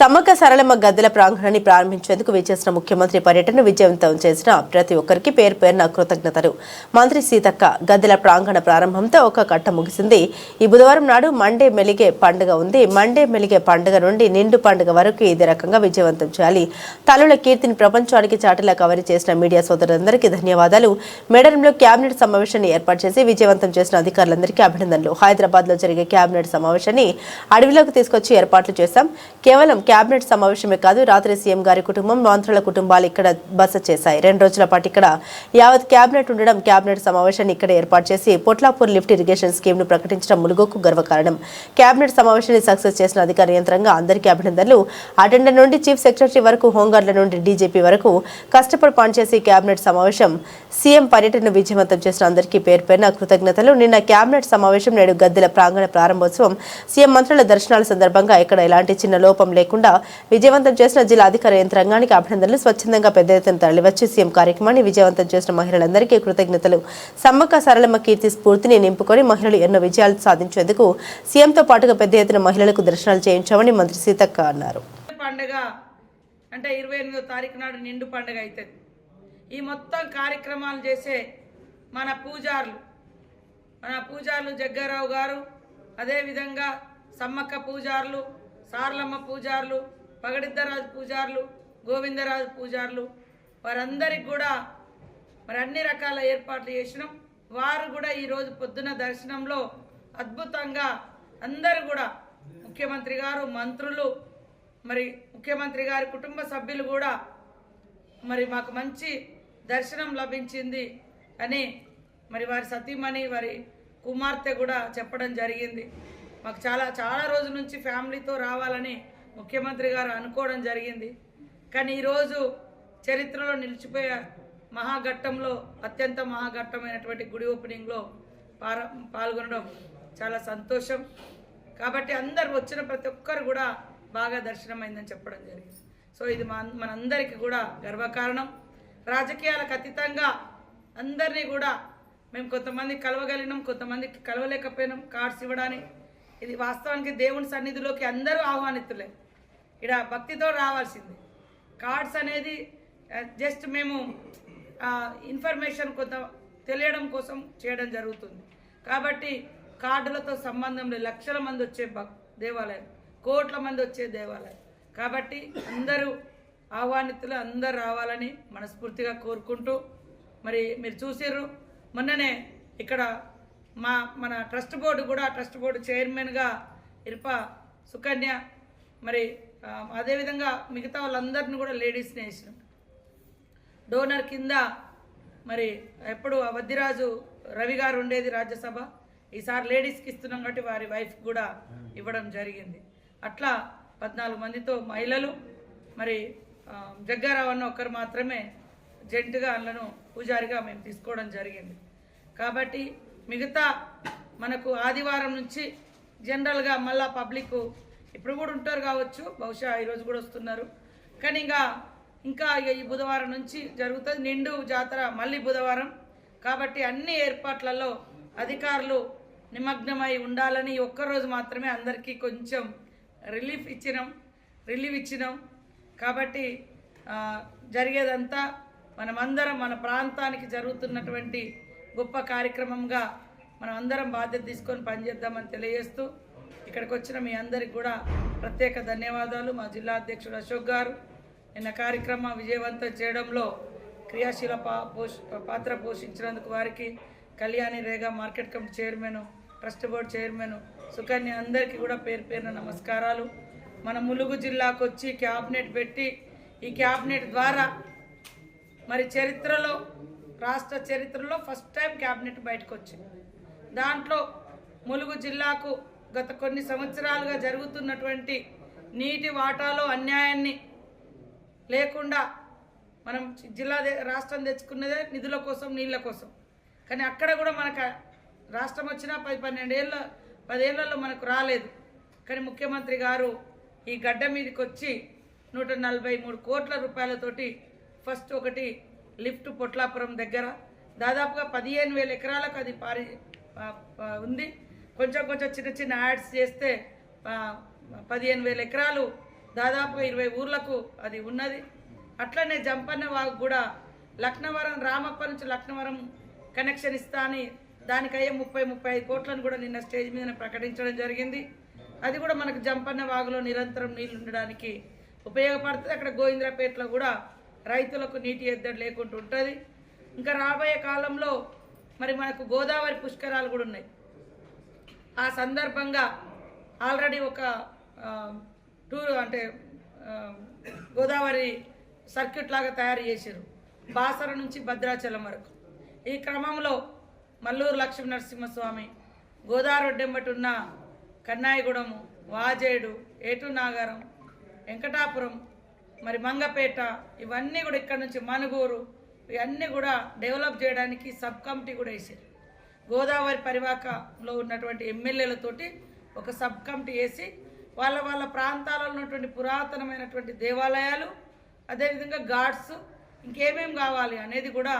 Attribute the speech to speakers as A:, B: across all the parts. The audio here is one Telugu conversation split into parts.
A: సమ్మక్క సరళమ్మ గద్దెల ప్రాంగణాన్ని ప్రారంభించేందుకు విచ్చేసిన ముఖ్యమంత్రి పర్యటన విజయవంతం చేసిన ప్రతి ఒక్కరికి పేరు పేరున కృతజ్ఞతలు. మంత్రి సీతక్క గద్దెల ప్రాంగణ ప్రారంభంతో ఒక కట్ట ముగిసింది. ఈ బుధవారం నాడు మండే మెలిగే పండుగ ఉంది. మండే మెలిగే పండుగ నుండి నిండు పండుగ వరకు ఇదే రకంగా విజయవంతం చేయాలి. తల్లుల కీర్తిని ప్రపంచానికి చాటలా కవర్ చేసిన మీడియా సోదరులందరికీ ధన్యవాదాలు. మేడరంలో కేబినెట్ సమావేశాన్ని ఏర్పాటు చేసి విజయవంతం చేసిన అధికారులందరికీ అభినందనలు. హైదరాబాద్లో జరిగే కేబినెట్ సమావేశాన్ని అడవిలోకి తీసుకొచ్చి ఏర్పాట్లు చేశాం. కేవలం కేబినెట్ సమావేశమే కాదు రాత్రి సీఎం గారి కుటుంబం మంత్రుల కుటుంబాలు ఇక్కడ బస చేశాయి. రెండు రోజుల పాటు ఇక్కడ యావత్ కేబినెట్ ఉండడం కేబినెట్ సమావేశాన్ని ఇక్కడ ఏర్పాటు చేసి పొట్లాపూర్ లిఫ్ట్ ఇరిగేషన్ స్కీమ్ను ప్రకటించడం ములుగుకు గర్వకారణం. కేబినెట్ సమావేశాన్ని సక్సెస్ చేసిన అధికార యంత్రంగా అందరికీ అభినందనలు అటెండర్ నుండి చీఫ్ సెక్రటరీ వరకు హోంగార్డుల నుండి డీజీపీ వరకు కష్టపడి పనిచేసి కేబినెట్ సమావేశం సీఎం పర్యటన విజయవంతం చేసిన అందరికీ పేరు పేరున కృతజ్ఞతలు. నిన్న కేబినెట్ సమావేశం నేడు గద్దెల ప్రాంగణ ప్రారంభోత్సవం. సీఎం మంత్రుల దర్శనాల సందర్భంగా ఇక్కడ ఎలాంటి చిన్న లోపం లేకుండా విజయవంతం చేసిన జిల్లా అధికార యంత్రాంగానికి అభినందనలు. స్వచ్ఛందంగా పెద్ద ఎత్తున తరలివచ్చి సీఎం కార్యక్రమాన్ని విజయవంతం చేసిన మహిళలందరికీ కృతజ్ఞతలు. సమ్మక్క సరళమ్మ కీర్తి స్ఫూర్తిని నింపుకొని మహిళలు ఎన్నో విజయాలు సాధించేందుకు సీఎంతో పాటుగా పెద్ద ఎత్తున మహిళలకు దర్శనాలు చేయించామని మంత్రి సీతక్క అన్నారు.
B: పండగ అంటే ఇరవై ఎనిమిదో తారీఖు నాడు నిండు పండుగ అవుతుంది ఈ మొత్తం కార్యక్రమాలు చేసే మన పూజారులు మన పూజారులు జగ్గారావు గారు అదేవిధంగా సమ్మక్క పూజారులు సార్లమ్మ పూజారులు పగడిద్దరాజు పూజారులు గోవిందరాజు పూజారులు వారందరికి కూడా మరి అన్ని రకాల ఏర్పాట్లు చేసినాం. వారు కూడా ఈరోజు పొద్దున దర్శనంలో అద్భుతంగా అందరూ కూడా ముఖ్యమంత్రి గారు మంత్రులు మరి ముఖ్యమంత్రి గారి కుటుంబ సభ్యులు కూడా మరి మాకు మంచి దర్శనం లభించింది అని మరి వారి సతీమణి వారి కుమార్తె కూడా చెప్పడం జరిగింది. మాకు చాలా చాలా రోజుల నుంచి ఫ్యామిలీతో రావాలని ముఖ్యమంత్రి గారు అనుకోవడం జరిగింది. కానీ ఈరోజు చరిత్రలో నిలిచిపోయే మహాఘట్టంలో అత్యంత మహాఘట్టమైనటువంటి గుడి ఓపెనింగ్లో పాల్గొనడం చాలా సంతోషం. కాబట్టి అందరు వచ్చిన ప్రతి ఒక్కరు కూడా బాగా దర్శనమైందని చెప్పడం జరిగింది. సో ఇది మన మనందరికీ కూడా గర్వకారణం. రాజకీయాలకు అతీతంగా అందరినీ కూడా మేము కొంతమంది కలవగలిగినాం కొంతమందికి కలవలేకపోయినాం కార్డ్స్ ఇవ్వడానికి. ఇది వాస్తవానికి దేవుని సన్నిధిలోకి అందరూ ఆహ్వానితులే. ఇక్కడ భక్తితో రావాల్సింది. కార్డ్స్ అనేది జస్ట్ మేము ఇన్ఫర్మేషన్ కొంత తెలియడం కోసం చేయడం జరుగుతుంది. కాబట్టి కార్డులతో సంబంధం లేదు. లక్షల మంది వచ్చే భక్ దేవాలయం. కోట్ల మంది వచ్చే దేవాలయం. కాబట్టి అందరూ ఆహ్వానితులు అందరు రావాలని మనస్ఫూర్తిగా కోరుకుంటూ మరి మీరు చూసిర్రు. మొన్ననే ఇక్కడ మా మన ట్రస్ట్ బోర్డు కూడా ట్రస్ట్ బోర్డు చైర్మన్గా ఇరుప సుకన్య మరి అదేవిధంగా మిగతా వాళ్ళందరిని కూడా లేడీస్ని వేసినాం. డోనర్ కింద మరి ఎప్పుడు వద్దిరాజు రవి గారు ఉండేది రాజ్యసభ. ఈసారి లేడీస్కి ఇస్తున్నాం కాబట్టి వారి వైఫ్ కూడా ఇవ్వడం జరిగింది. అట్లా పద్నాలుగు మందితో మహిళలు మరి జగ్గారావు అన్న ఒక్కరు మాత్రమే జంటుగా అందులో పూజారిగా మేము తీసుకోవడం జరిగింది. కాబట్టి మిగతా మనకు ఆదివారం నుంచి జనరల్గా మళ్ళా పబ్లిక్ ఇప్పుడు కూడా ఉంటారు కావచ్చు. బహుశా ఈరోజు కూడా వస్తున్నారు. కానీ ఇంకా ఇంకా ఇక ఈ బుధవారం నుంచి జరుగుతుంది. నిండు జాతర మళ్ళీ బుధవారం. కాబట్టి అన్ని ఏర్పాట్లలో అధికారులు నిమగ్నమై ఉండాలని ఒక్కరోజు మాత్రమే అందరికీ కొంచెం రిలీఫ్ ఇచ్చినాం. రిలీఫ్ ఇచ్చినాం. కాబట్టి జరిగేదంతా మనమందరం మన ప్రాంతానికి జరుగుతున్నటువంటి గొప్ప కార్యక్రమంగా మనం అందరం బాధ్యత తీసుకొని పనిచేద్దామని తెలియజేస్తూ ఇక్కడికి వచ్చిన మీ అందరికి కూడా ప్రత్యేక ధన్యవాదాలు. మా జిల్లా అధ్యక్షుడు అశోక్ గారు నిన్న కార్యక్రమం విజయవంతం చేయడంలో క్రియాశీల పాత్ర పోషించినందుకు వారికి Kalyani Rega market committee chairman trust board chairman Sukanya అందరికీ కూడా పేరు పేరున నమస్కారాలు. మన ములుగు జిల్లాకు వచ్చి క్యాబినెట్ పెట్టి ఈ క్యాబినెట్ ద్వారా మరి చరిత్రలో రాష్ట్ర చరిత్రలో ఫస్ట్ టైం క్యాబినెట్ బయటకు వచ్చింది దాంట్లో ములుగు జిల్లాకు గత కొన్ని సంవత్సరాలుగా జరుగుతున్నటువంటి నీటి వాటాలో అన్యాయాన్ని లేకుండా మనం జిల్లా రాష్ట్రం తెచ్చుకున్నదే నిధుల కోసం నీళ్ళ కోసం. కానీ అక్కడ కూడా మనకు రాష్ట్రం వచ్చినా పది పన్నెండేళ్ళ పదేళ్ళలో మనకు రాలేదు. కానీ ముఖ్యమంత్రి గారు ఈ గడ్డ మీదకి వచ్చి నూట నలభై మూడు కోట్ల రూపాయలతోటి ఫస్ట్ ఒకటి లిఫ్ట్ పొట్లాపురం దగ్గర. దాదాపుగా పదిహేను వేల ఎకరాలకు అది పారి ఉంది. కొంచెం కొంచెం చిన్న చిన్న యాడ్స్ చేస్తే పదిహేను వేల ఎకరాలు దాదాపుగా ఇరవై ఊర్లకు అది ఉన్నది. అట్లనే జంపన్న వాగు కూడా లక్నవరం రామప్ప నుంచి లక్నవరం కనెక్షన్ ఇస్తా అని దానికయ్యే ముప్పై ముప్పై ఐదు కోట్లను కూడా నిన్న స్టేజ్ మీద ప్రకటించడం జరిగింది. అది కూడా మనకు జంపన్న వాగులో నిరంతరం నీళ్ళు ఉండడానికి ఉపయోగపడుతుంది. అక్కడ గోవింద్రపేటలో కూడా రైతులకు నీటి ఎద్దడి లేకుండా ఉంటుంది. ఇంకా రాబోయే కాలంలో మరి మనకు గోదావరి పుష్కరాలు కూడా ఉన్నాయి. ఆ సందర్భంగా ఆల్రెడీ ఒక టూర్ అంటే గోదావరి సర్క్యూట్ లాగా తయారు చేశారు. బాసర నుంచి భద్రాచలం వరకు. ఈ క్రమంలో మల్లూరు లక్ష్మీ నరసింహస్వామి గోదావరి ఉన్న కన్నాయిగూడెము వాజేడు ఏటు నాగారం వెంకటాపురం మరి మంగపేట ఇవన్నీ కూడా ఇక్కడ నుంచి మనుగూరు. ఇవన్నీ కూడా డెవలప్ చేయడానికి సబ్ కమిటీ కూడా వేసారు. గోదావరి పరివాహకంలో ఉన్నటువంటి ఎమ్మెల్యేలతోటి ఒక సబ్ కమిటీ వేసి వాళ్ళ వాళ్ళ ప్రాంతాలలో ఉన్నటువంటి పురాతనమైనటువంటి దేవాలయాలు అదేవిధంగా ఘాట్స్ ఇంకేమేం కావాలి అనేది కూడా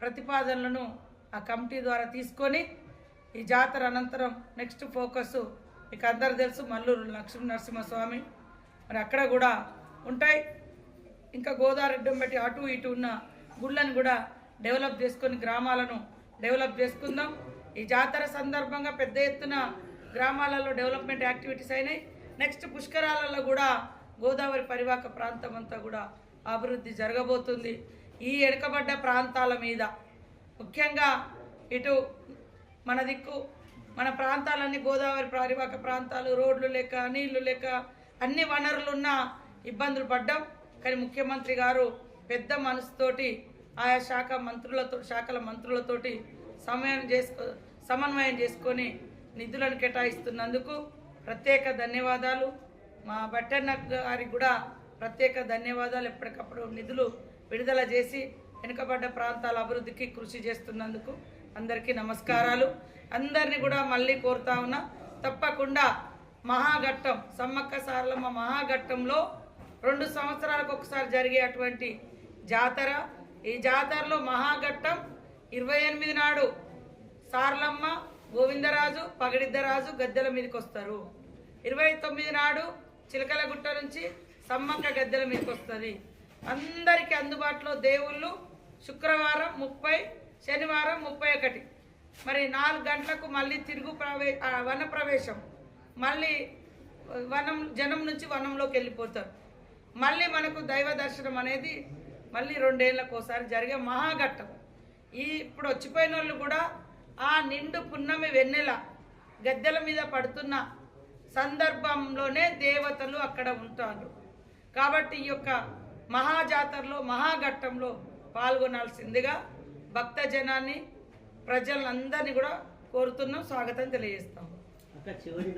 B: ప్రతిపాదనలను ఆ కమిటీ ద్వారా తీసుకొని ఈ జాతర అనంతరం నెక్స్ట్ ఫోకస్ మీకు అందరు తెలుసు మల్లూరు లక్ష్మీ నరసింహస్వామి. మరి అక్కడ కూడా ఉంటాయి. ఇంకా గోదావరి బట్టి అటు ఇటు ఉన్న గుళ్ళను కూడా డెవలప్ చేసుకొని గ్రామాలను డెవలప్ చేసుకుందాం. ఈ జాతర సందర్భంగా పెద్ద ఎత్తున గ్రామాలలో డెవలప్మెంట్ యాక్టివిటీస్ అయినాయి. నెక్స్ట్ పుష్కరాలలో కూడా గోదావరి పరివాహక ప్రాంతం అంతా కూడా అభివృద్ధి జరగబోతుంది. ఈ ఎడకబడ్డ ప్రాంతాల మీద ముఖ్యంగా ఇటు మన దిక్కు మన ప్రాంతాలన్నీ గోదావరి పరివాహక ప్రాంతాలు రోడ్లు లేక నీళ్ళు లేక అన్ని వనరులున్న ఇబ్బందులు పడ్డాం. కానీ ముఖ్యమంత్రి గారు పెద్ద మనసుతోటి ఆయా శాఖ మంత్రులతో శాఖల మంత్రులతోటి సమయం చేసుకో సమన్వయం చేసుకొని నిధులను కేటాయిస్తున్నందుకు ప్రత్యేక ధన్యవాదాలు. మా బట్టన్న గారికి కూడా ప్రత్యేక ధన్యవాదాలు. ఎప్పటికప్పుడు నిధులు విడుదల చేసి వెనుకబడ్డ ప్రాంతాల అభివృద్ధికి కృషి చేస్తున్నందుకు అందరికీ నమస్కారాలు. అందరినీ కూడా మళ్ళీ కోరుతా ఉన్నా తప్పకుండా మహాఘట్టం సమ్మక్క సారలమ్మ మహాఘట్టంలో రెండు సంవత్సరాలకు ఒకసారి జరిగే అటువంటి జాతర. ఈ జాతరలో మహాఘట్టం ఇరవై ఎనిమిది నాడు సార్లమ్మ గోవిందరాజు పగడిద్దరాజు గద్దెల మీదకి వస్తారు ఇరవై తొమ్మిది నాడు చిలకలగుట్ట నుంచి సమ్మక్క గద్దెల మీదకి వస్తుంది అందరికీ అందుబాటులో దేవుళ్ళు శుక్రవారం ముప్పై శనివారం ముప్పై ఒకటి. మరి నాలుగు గంటలకు మళ్ళీ తిరుగు ప్రవే వన ప్రవేశం మళ్ళీ వనం జనం నుంచి వనంలోకి వెళ్ళిపోతారు. మళ్ళీ మనకు దైవ దర్శనం అనేది మళ్ళీ రెండేళ్ళకు ఒకసారి జరిగే మహాఘట్టం. ఈ ఇప్పుడు వచ్చిపోయిన వాళ్ళు కూడా ఆ నిండు పున్నమి వెన్నెల గద్దెల మీద పడుతున్న సందర్భంలోనే దేవతలు అక్కడ ఉంటారు. కాబట్టి ఈ యొక్క మహాజాతరలో మహాఘట్టంలో పాల్గొనాల్సిందిగా భక్త జనాన్ని ప్రజలందరినీ కూడా కోరుతున్నాం స్వాగతం తెలియజేస్తాం.
C: చివరి